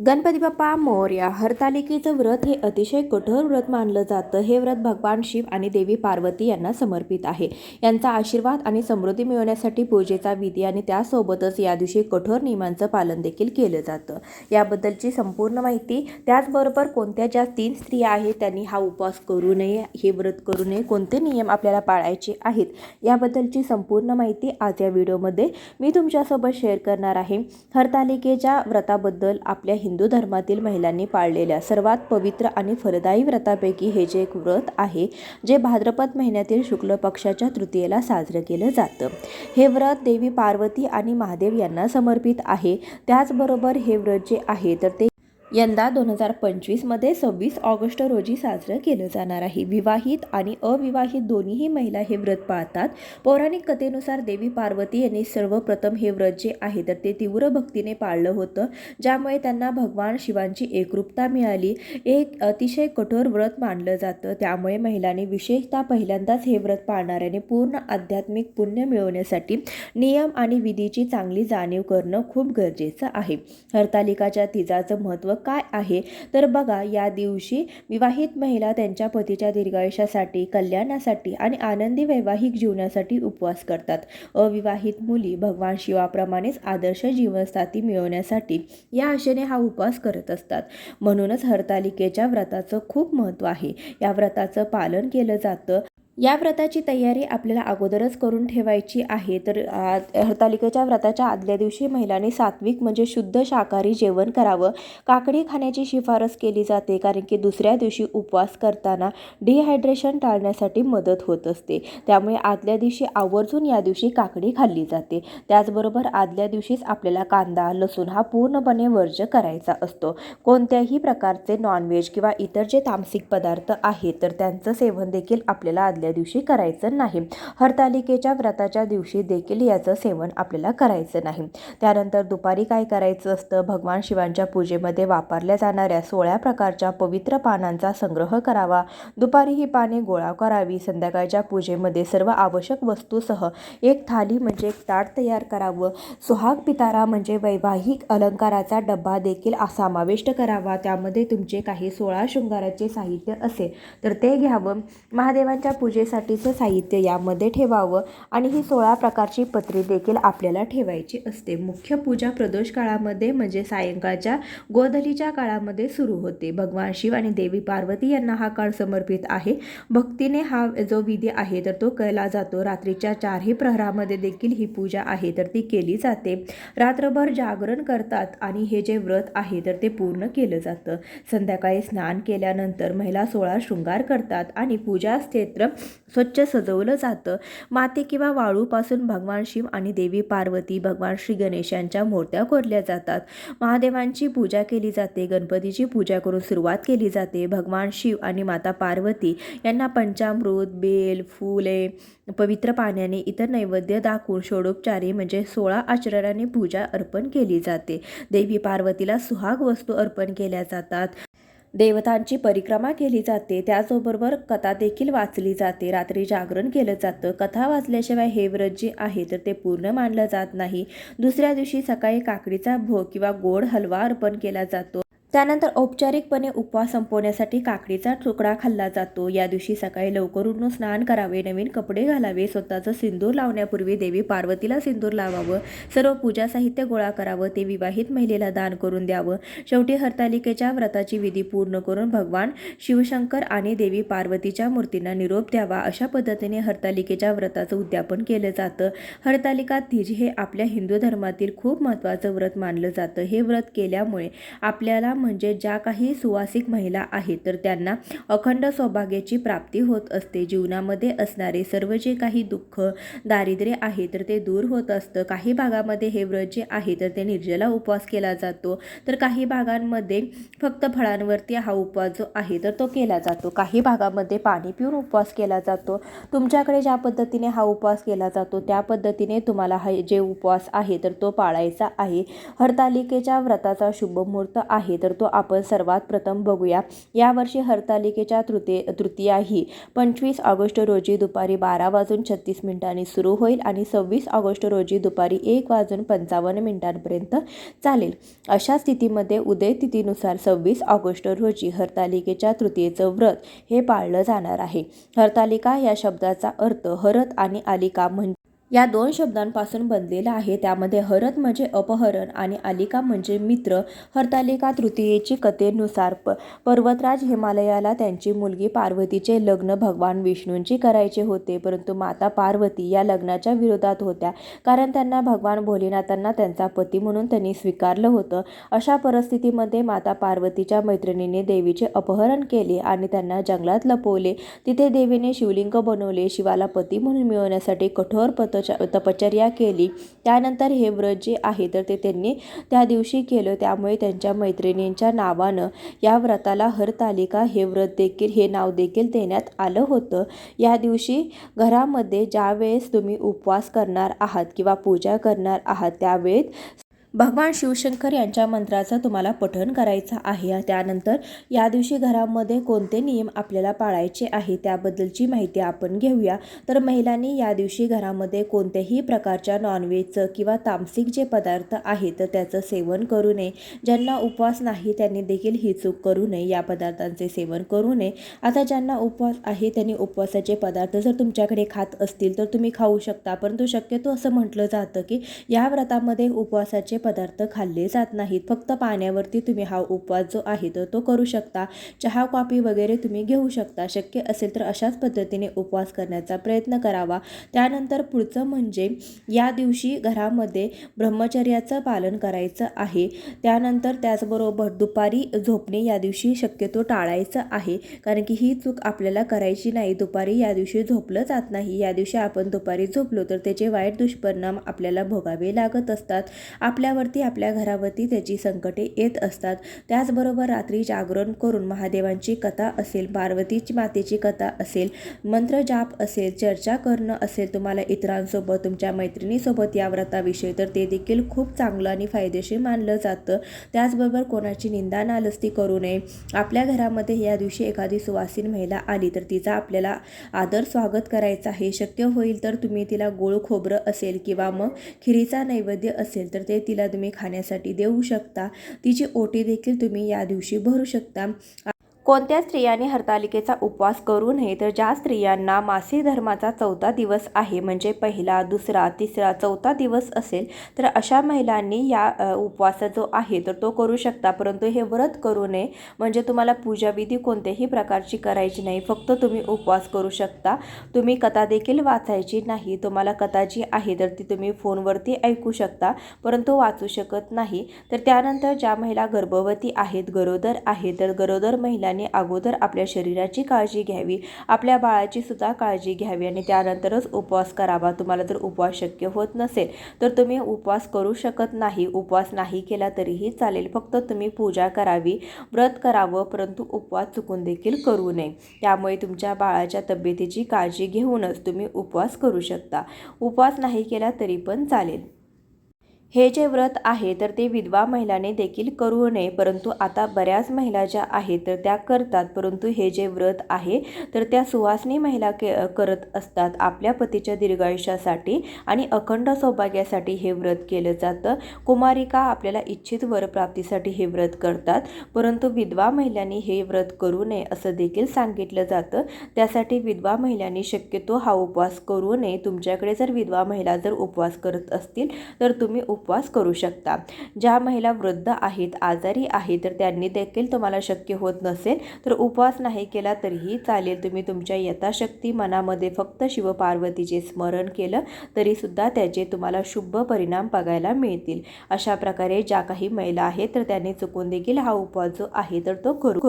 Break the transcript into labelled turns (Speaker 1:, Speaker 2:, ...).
Speaker 1: गणपती बाप्पा मोरया हरतालिकेचं व्रत हे अतिशय कठोर व्रत मानलं जातं. हे व्रत भगवान शिव आणि देवी पार्वती यांना समर्पित आहे. यांचा आशीर्वाद आणि समृद्धी मिळवण्यासाठी पूजेचा विधी आणि त्यासोबतच या दिवशी कठोर नियमांचं पालन देखील केलं जातं. याबद्दलची संपूर्ण माहिती त्याचबरोबर कोणत्या ज्या तीन स्त्रिया आहेत त्यांनी हा उपवास करू नये हे व्रत करू नये कोणते नियम आपल्याला पाळायचे आहेत याबद्दलची संपूर्ण माहिती आज या व्हिडिओमध्ये मी तुमच्यासोबत शेअर करणार आहे. हरतालिकेच्या व्रताबद्दल आपल्या हिंदू धर्मातील महिलांनी पाळलेल्या सर्वात पवित्र आणि फलदायी व्रतापैकी हे जे एक व्रत आहे जे भाद्रपद महिन्यातील शुक्ल पक्षाच्या तृतीयेला साजरं केलं जातं. हे व्रत देवी पार्वती आणि महादेव यांना समर्पित आहे. त्याचबरोबर हे व्रत जे आहे तर ते यंदा दोन हजार पंचवीसमध्ये सव्वीस ऑगस्ट रोजी साजरं केलं जाणार आहे. विवाहित आणि अविवाहित दोन्हीही महिला हे व्रत पाळतात. पौराणिक कथेनुसार देवी पार्वती यांनी सर्वप्रथम हे व्रत जे आहे तर ते तीव्र भक्तीने पाळलं होतं. ज्यामुळे त्यांना भगवान शिवांची एकरूपता मिळाली. एक अतिशय कठोर व्रत मानलं जातं. त्यामुळे महिलांनी विशेषतः पहिल्यांदाच हे व्रत पाळणाऱ्याने पूर्ण आध्यात्मिक पुण्य मिळवण्यासाठी नियम आणि विधीची चांगली जाणीव करणं खूप गरजेचं आहे. हरतालिकाच्या तिजाचं महत्त्व काय आहे? तर बघा या दिवशी विवाहित महिला त्यांच्या पतीच्या दीर्घायुष्यासाठी कल्याणासाठी आणि आनंदी वैवाहिक जीवनासाठी उपवास करतात. अविवाहित मुली भगवान शिवाप्रमाणेच आदर्श जीवनसाथी मिळवण्यासाठी या आशेने हा उपवास करत असतात. म्हणूनच हरतालिकेच्या व्रताचं खूप महत्त्व आहे. या व्रताचं पालन केलं जातं. या व्रताची तयारी आपल्याला अगोदरच करून ठेवायची आहे. तर हरतालिकेच्या व्रताच्या आदल्या दिवशी महिलांनी सात्विक म्हणजे शुद्ध शाकाहारी जेवण करावं. काकडी खाण्याची शिफारस केली जाते कारण की दुसऱ्या दिवशी उपवास करताना डिहायड्रेशन टाळण्यासाठी मदत होत असते. त्यामुळे आदल्या दिवशी आवर्जून या दिवशी काकडी खाल्ली जाते. त्याचबरोबर आदल्या दिवशीच आपल्याला कांदा लसूण हा पूर्णपणे वर्ज्य करायचा असतो. कोणत्याही प्रकारचे नॉनव्हेज किंवा इतर जे तामसिक पदार्थ आहेत तर त्यांचं सेवन देखील आपल्याला आदल्या दिवशी करायचं नाही. हरतालिकेच्या व्रताच्या दिवशी देखील याचं सेवन आपल्याला करायचं नाही. त्यानंतर दुपारी काय करायचं असतं? भगवान शिवांच्या पूजेमध्ये वापरल्या जाणाऱ्या सोळ्या प्रकारच्या पवित्र पानांचा संग्रह करावा. दुपारी ही पाने गोळा करावी. संध्याकाळच्या पूजेमध्ये सर्व आवश्यक वस्तूसह एक थाली म्हणजे एक ताट तयार करावं. सुहाग पितारा म्हणजे वैवाहिक अलंकाराचा डब्बा देखील समाविष्ट करावा. त्यामध्ये तुमचे काही सोळा शृंगाराचे साहित्य असेल तर ते घ्यावं. महादेवांच्या पूजेसाठीचं साहित्य यामध्ये ठेवावं आणि ही सोळा प्रकारची पत्री देखील आपल्याला ठेवायची असते. मुख्य पूजा प्रदोष काळामध्ये म्हणजे सायंकाळच्या गोधलीच्या काळामध्ये सुरू होते. भगवान शिव आणि देवी पार्वती यांना हा काळ समर्पित आहे. भक्तीने हा जो विधी आहे तर तो केला जातो. रात्रीच्या चारही प्रहरामध्ये देखील ही पूजा आहे तर ती केली जाते. रात्रभर जागरण करतात आणि हे जे व्रत आहे तर ते पूर्ण केलं जातं. संध्याकाळी स्नान केल्यानंतर महिला सोळा शृंगार करतात आणि पूजा क्षेत्र स्वच्छ सजवलं जातं. माती किंवा वाळूपासून भगवान शिव आणि देवी पार्वती भगवान श्री गणेशांच्या मूर्त्या कोरल्या जातात. महादेवांची पूजा केली जाते गणपतीची पूजा करून सुरुवात केली जाते. भगवान शिव आणि माता पार्वती यांना पंचामृत बेल फुले पवित्र पाण्याने इतर नैवेद्य दाखवून षोडोपचारी म्हणजे सोळा आचरणाने पूजा अर्पण केली जाते. देवी पार्वतीला सुहाग वस्तू अर्पण केल्या जातात. देवतांची परिक्रमा केली जाते. त्याचबरोबर कथा देखील वाचली जाते. रात्री जागरण केलं जातं. कथा वाचल्याशिवाय हे व्रत जे आहे तर ते पूर्ण मानलं जात नाही. दुसऱ्या दिवशी सकाळी काकडीचा भोग किंवा गोड हलवा अर्पण केला जातो. त्यानंतर औपचारिकपणे उपवास संपवण्यासाठी काकडीचा तुकडा खाल्ला जातो. या दिवशी सकाळी लवकर उठून स्नान करावे नवीन कपडे घालावे स्वतःचं सिंदूर लावण्यापूर्वी देवी पार्वतीला सिंदूर लावावं सर्व पूजा साहित्य गोळा करावं ते विवाहित महिलेला दान करून द्यावं. शेवटी हरतालिकेच्या व्रताची विधी पूर्ण करून भगवान शिवशंकर आणि देवी पार्वतीच्या मूर्तींना निरोप द्यावा अशा पद्धतीने हरतालिकेच्या व्रताचं उद्यापन केलं जातं. हरतालिका तीज हे आपल्या हिंदू धर्मातील खूप महत्त्वाचं व्रत मानलं जातं. हे व्रत केल्यामुळे आपल्याला म्हणजे ज्या काही सुवासिक महिला आहेत तर त्यांना अखंड सौभाग्याची प्राप्ती होत असते. जीवनामध्ये असणारे सर्व जे काही दुःख दारिद्र्य आहे तर ते दूर होत असतं. काही भागामध्ये हे व्रत जे आहे तर ते निर्जला उपवास केला जातो. तर काही भागांमध्ये फक्त फळांवरती हा उपवास जो आहे तर तो केला जातो. काही भागामध्ये पाणी पिऊन उपवास केला जातो. तुमच्याकडे ज्या पद्धतीने हा उपवास केला जातो त्या पद्धतीने तुम्हाला हा जे उपवास आहे तर तो पाळायचा आहे. हरतालिकेच्या व्रताचा शुभ मुहूर्त आहे तर तर तो आपण सर्वात प्रथम बघूया. यावर्षी हरतालिकेच्या तृतीय तृतीया ही पंचवीस ऑगस्ट रोजी दुपारी बारा वाजून छत्तीस मिनिटांनी सुरू होईल आणि सव्वीस ऑगस्ट रोजी दुपारी एक वाजून पंचावन्न मिनिटांपर्यंत चालेल. अशा स्थितीमध्ये उदय तिथीनुसार सव्वीस ऑगस्ट रोजी हरतालिकेच्या तृतीयेचं व्रत हे पाळलं जाणार आहे. हरतालिका या शब्दाचा अर्थ हरत आणि आलिका म्हणजे या दोन शब्दांपासून बनलेला आहे. त्यामध्ये हरत म्हणजे अपहरण आणि आलिका म्हणजे मित्र. हरतालिका तृतीयेची कथेनुसार प पर्वतराज हिमालयाला त्यांची मुलगी पार्वतीचे लग्न भगवान विष्णूंची करायचे होते. परंतु माता पार्वती या लग्नाच्या विरोधात होत्या. कारण त्यांना भगवान भोलेनाथांना त्यांचा पती म्हणून त्यांनी स्वीकारलं होतं. अशा परिस्थितीमध्ये माता पार्वतीच्या मैत्रिणीने देवीचे अपहरण केले आणि त्यांना जंगलात लपवले. तिथे देवीने शिवलिंग बनवले. शिवाला पती म्हणून मिळवण्यासाठी कठोर पत तपश्चर्या केली. त्यानंतर हे व्रत जे आहे तर ते त्यांनी त्या दिवशी केलं. त्यामुळे त्यांच्या मैत्रिणींच्या नावानं या व्रताला हरतालिका हे व्रत देखील हे नाव देखील देण्यात आलं होतं. या दिवशी घरामध्ये ज्यावेळेस तुम्ही उपवास करणार आहात किंवा पूजा करणार आहात त्यावेळेस भगवान शिवशंकर यांच्या मंत्राचं तुम्हाला पठण करायचं आहे. त्यानंतर या दिवशी घरामध्ये कोणते नियम आपल्याला पाळायचे आहे त्याबद्दलची माहिती आपण घेऊया. तर महिलांनी या दिवशी घरामध्ये कोणत्याही प्रकारच्या नॉनव्हेजचं किंवा तामसिक जे पदार्थ आहेत तर त्याचं सेवन करू नये. ज्यांना उपवास नाही त्यांनी देखील ही चूक करू नये. या पदार्थांचे सेवन करू नये. आता ज्यांना उपवास आहे त्यांनी उपवासाचे पदार्थ जर तुमच्याकडे खात असतील तर तुम्ही खाऊ शकता. परंतु शक्यतो असं म्हटलं जातं की या व्रतामध्ये उपवासाचे पदार्थ खाल्ले जात नाहीत. फक्त पाण्यावरती तुम्ही हा उपवास जो आहे तर तो करू शकता. चहा कॉफी वगैरे तुम्ही घेऊ शकता. शक्य असेल तर अशाच पद्धतीने उपवास करण्याचा प्रयत्न करावा. त्यानंतर पुढचं म्हणजे या दिवशी घरामध्ये ब्रह्मचर्याचं पालन करायचं आहे. त्यानंतर त्याचबरोबर दुपारी झोपणे या दिवशी शक्यतो टाळायचं आहे. कारण की ही चूक आपल्याला करायची नाही. दुपारी या दिवशी झोपलं जात नाही. या दिवशी आपण दुपारी झोपलो तर त्याचे वाईट दुष्परिणाम आपल्याला भोगावे लागत असतात. आपल्या आपल्यावरती आपल्या घरावरती त्याची संकटे येत असतात. त्याचबरोबर रात्री जागरण करून महादेवांची कथा असेल पार्वतीची मातेची कथा असेल मंत्र जाप असेल चर्चा करणं असेल तुम्हाला इतरांसोबत तुमच्या मैत्रिणीसोबत या व्रताविषयी तर ते देखील खूप चांगलं आणि फायदेशीर मानलं जातं. त्याचबरोबर कोणाची निंदा नालस्ती करू नये. आपल्या घरामध्ये या दिवशी एखादी सुवासीन महिला आली तर तिचा आपल्याला आदर स्वागत करायचं आहे. शक्य होईल तर तुम्ही तिला गोळ खोबरं असेल किंवा मग खिरीचा नैवेद्य असेल तर ते तिला तुम्ही खाण्यासाठी देऊ शकता. तिची ओटी देखील तुम्ही या दिवशी भरू शकता. कोणत्या स्त्रियांनी हरतालिकेचा उपवास करू नये? तर ज्या स्त्रियांना मासिक धर्माचा चौथा दिवस आहे म्हणजे पहिला दुसरा तिसरा चौथा दिवस असेल तर अशा महिलांनी या उपवासा उपवास जो आहे तर तो करू शकता. परंतु हे व्रत करू नये म्हणजे तुम्हाला पूजाविधी कोणत्याही प्रकारची करायची नाही. फक्त तुम्ही उपवास करू शकता. तुम्ही कथा देखील वाचायची नाही. तुम्हाला कथा जी आहे तर ती तुम्ही फोनवरती ऐकू शकता परंतु वाचू शकत नाही. तर त्यानंतर ज्या महिला गर्भवती आहेत गरोदर आहेत तर गरोदर महिलांनी अगोदर आपल्या शरीराची काळजी घ्यावी. आपल्या बाळाची सुद्धा काळजी घ्यावी आणि त्यानंतरच उपवास करावा. तुम्हाला जर उपवास शक्य होत नसेल तर तुम्ही उपवास करू शकत नाही. उपवास नाही केला तरीही चालेल. फक्त तुम्ही पूजा करावी व्रत करावं परंतु उपवास चुकून देखील करू नये. त्यामुळे तुमच्या बाळाच्या तब्येतीची काळजी घेऊनच तुम्ही उपवास करू शकता. उपवास नाही केला तरी पण चालेल. हे जे व्रत आहे तर ते विधवा महिलाने देखील करू नये परंतु आता बऱ्याच महिला ज्या आहेत तर त्या करतात. परंतु हे जे व्रत आहे तर त्या सुवासनी महिला के करत असतात. आपल्या पतीच्या दीर्घायुष्यासाठी आणि अखंड सौभाग्यासाठी हे व्रत केलं जातं. कुमारिका आपल्याला इच्छित वरप्राप्तीसाठी हे व्रत करतात परंतु विधवा महिलांनी हे व्रत करू नये असं देखील सांगितलं जातं. त्यासाठी विधवा महिलांनी शक्यतो हा उपवास करू नये. तुमच्याकडे जर विधवा महिला जर उपवास करत असतील तर तुम्ही उपवास करू शकता. ज्या महिला वृद्ध आहेत आजारी आहेत तर त्यांनी देखील तुम्हाला शक्य होत नसेल तर उपवास नाही केला तरीही चालेल. तुम्ही तुमच्या यथाशक्ती मनामध्ये फक्त शिवपार्वतीचे स्मरण केलं तरीसुद्धा त्याचे तुम्हाला शुभ परिणाम बघायला मिळतील. अशा प्रकारे ज्या काही महिला आहेत तर त्यांनी चुकून देखील हा उपवास जो आहे तर तो करू